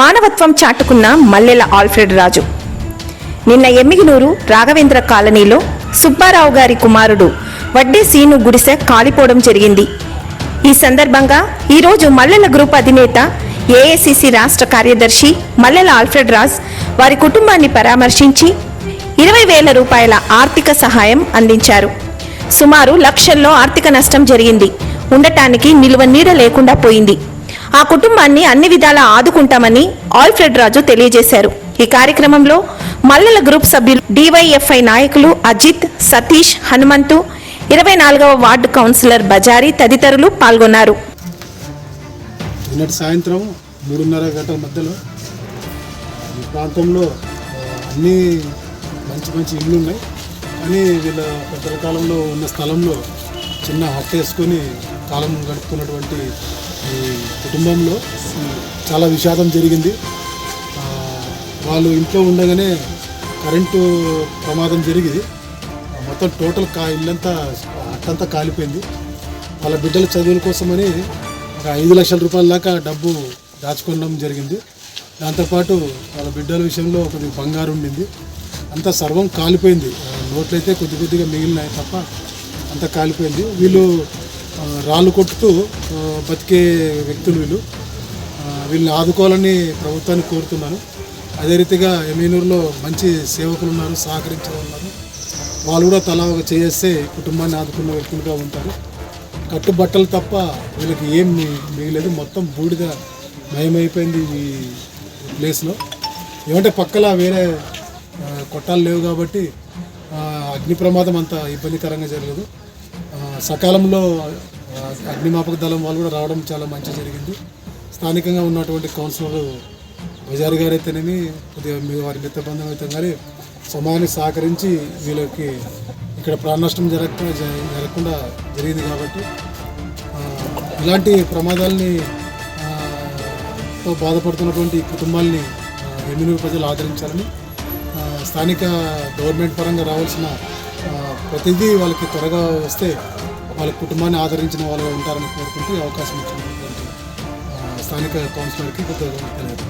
మానవత్వం చాటుకున్న మల్లెల ఆల్ఫ్రెడ్ రాజు. నిన్న ఎమ్మిగినూరు రాఘవేంద్ర కాలనీలో సుబ్బారావు గారి కుమారుడు వడ్డే సీను గుడిసె కాలిపోవడం జరిగింది. ఈ సందర్భంగా ఈరోజు మల్లెల గ్రూప్ అధినేత ఏఐసిసి రాష్ట్ర కార్యదర్శి మల్లెల ఆల్ఫ్రెడ్ రాజ్ వారి కుటుంబాన్ని పరామర్శించి ఇరవై వేల రూపాయల ఆర్థిక సహాయం అందించారు. సుమారు లక్షల్లో ఆర్థిక నష్టం జరిగింది. ఉండటానికి నిలువ నీడ లేకుండా పోయింది. ఆ కుటుంబాన్ని అన్ని విధాలా ఆదుకుంటామని ఆల్ఫ్రెడ్ రాజు తెలియజేశారు. ఈ కార్యక్రమంలో మల్లెల గ్రూప్ సభ్యులు డివైఎఫ్ఐ నాయకులు అజిత్ సతీష్ హనుమంతు ఇరవై నాలుగవ వార్డు కౌన్సిలర్ బజారి తదితరులు పాల్గొన్నారు. నిన్నటి సాయంత్రం మూడున్నర గంటల మధ్యలో ఈ ప్రాంతంలో అన్ని మంచి మంచి ఇళ్ళు ఉన్నాయి కానీ వీళ్ళ పెద్దల కాలంలో ఉన్న స్థలంలో చిన్న హట్ వేసుకొని కాలం గడుపుతున్నటువంటి కుటుంబంలో చాలా విషాదం జరిగింది. వాళ్ళు ఇంట్లో ఉండగానే కరెంటు ప్రమాదం జరిగింది. మొత్తం టోటల్ కా ఇల్లంతా అట్టంతా కాలిపోయింది. వాళ్ళ బిడ్డల చదువుల కోసమని ఒక ఐదు లక్షల రూపాయల దాకా డబ్బు దాచుకోవడం జరిగింది. దాంతోపాటు వాళ్ళ బిడ్డల విషయంలో కొద్దిగా బంగారు ఉండింది. అంతా సర్వం కాలిపోయింది. ఆ, నోట్లయితే కొద్ది కొద్దిగా మిగిలినాయి తప్ప అంతా కాలిపోయింది. వీళ్ళు రాళ్ళు కొట్టుతూ బతికే వ్యక్తులు వీళ్ళు. వీళ్ళని ఆదుకోవాలని ప్రభుత్వాన్ని కోరుతున్నాను. అదే రీతిగా ఎమీనూరులో మంచి సేవకులు ఉన్నారు సహకరించే ఉన్నారు. వాళ్ళు కూడా తలా ఒక చేస్తే కుటుంబాన్ని ఆదుకున్న వ్యక్తులుగా ఉంటారు. కట్టుబట్టలు తప్ప వీళ్ళకి ఏం మిగిలేదు. మొత్తం బూడిద మయమైపోయింది ఈ ప్లేస్లో. ఏమంటే పక్కల వేరే కొట్టాలు లేవు కాబట్టి అగ్ని ప్రమాదం అంత ఇబ్బందికరంగా జరగదు సకాలంలో అగ్నిమాపక దళం వాళ్ళు కూడా రావడం చాలా మంచి జరిగింది. స్థానికంగా ఉన్నటువంటి కౌన్సిలర్ బజారు గారు అయితేనేమి కొద్దిగా మీ వారి మిత్రబంధం అయితే కానీ సమయానికి సహకరించి వీళ్ళకి ఇక్కడ ప్రాణ నష్టం జరగ జరగకుండా జరిగింది కాబట్టి ఇలాంటి ప్రమాదాలని తో బాధపడుతున్నటువంటి కుటుంబాల్ని ఎమ్మెల్యే ప్రజలు ఆదరించాలని స్థానిక గవర్నమెంట్ పరంగా రావాల్సిన ప్రతిదీ వాళ్ళకి త్వరగా వస్తే వాళ్ళ కుటుంబాన్ని ఆదరించిన వాళ్ళు ఉంటారని కోరుకుంటూ అవకాశం ఇచ్చినటువంటి స్థానిక కౌన్సిలర్కి కొద్దిగా తెలియదు